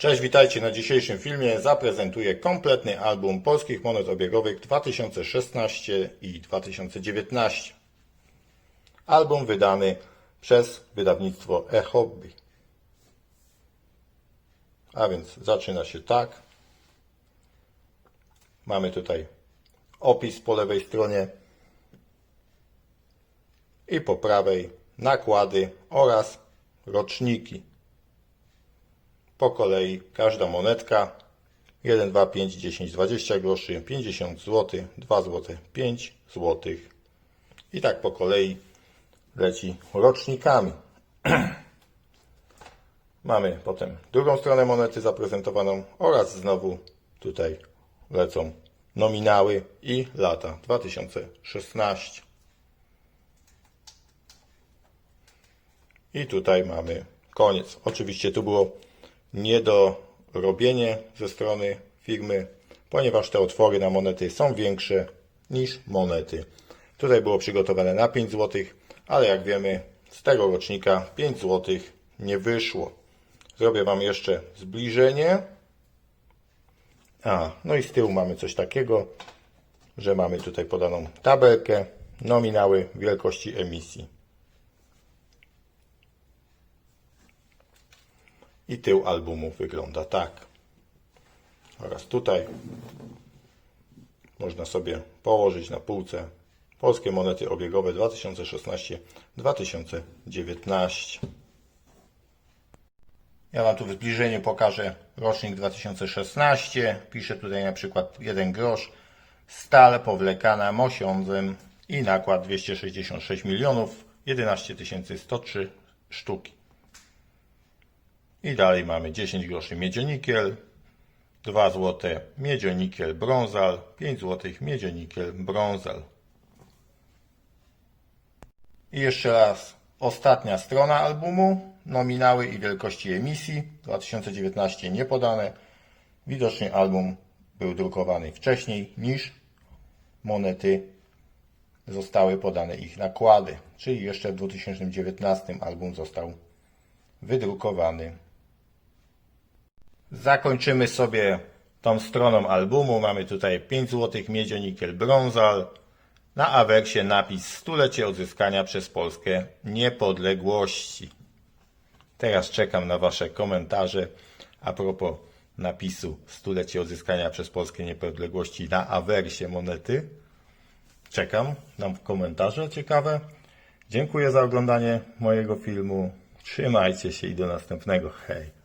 Cześć, witajcie na dzisiejszym filmie. Zaprezentuję kompletny album polskich monet obiegowych 2016 i 2019. Album wydany przez wydawnictwo e-hobby. A więc zaczyna się tak. Mamy tutaj opis po lewej stronie i po prawej nakłady oraz roczniki. Po kolei każda monetka 1, 2, 5, 10, 20 groszy, 50 zł, 2 zł, 5 zł. I tak po kolei leci rocznikami. Mamy potem drugą stronę monety zaprezentowaną oraz znowu tutaj lecą nominały i lata 2016. I tutaj mamy koniec. Oczywiście tu było niedorobienie ze strony firmy, ponieważ te otwory na monety są większe niż monety. Tutaj było przygotowane na 5 zł, ale jak wiemy z tego rocznika 5 zł nie wyszło. Zrobię Wam jeszcze zbliżenie. A, no i z tyłu mamy coś takiego, że mamy tutaj podaną tabelkę, nominały wielkości emisji. I tył albumu wygląda tak. Oraz tutaj można sobie położyć na półce polskie monety obiegowe 2016-2019. Ja Wam tu w zbliżeniu pokażę rocznik 2016. Piszę tutaj na przykład 1 grosz, stal powlekana mosiądzem i nakład 266 milionów 11 103 sztuki. I dalej mamy 10 groszy miedzionikiel, 2 zł miedzionikiel brązal, 5 zł miedzionikiel brązal. I jeszcze raz ostatnia strona albumu, nominały i wielkości emisji 2019 nie podane. Widocznie album był drukowany wcześniej niż monety zostały podane ich nakłady, czyli jeszcze w 2019 album został wydrukowany. Zakończymy sobie tą stroną albumu. Mamy tutaj 5 zł miedzionikiel brązal. Na awersie napis stulecie odzyskania przez Polskę niepodległości. Teraz czekam na Wasze komentarze a propos napisu stulecie odzyskania przez Polskę niepodległości na awersie monety. Czekam na komentarze ciekawe. Dziękuję za oglądanie mojego filmu. Trzymajcie się i do następnego. Hej.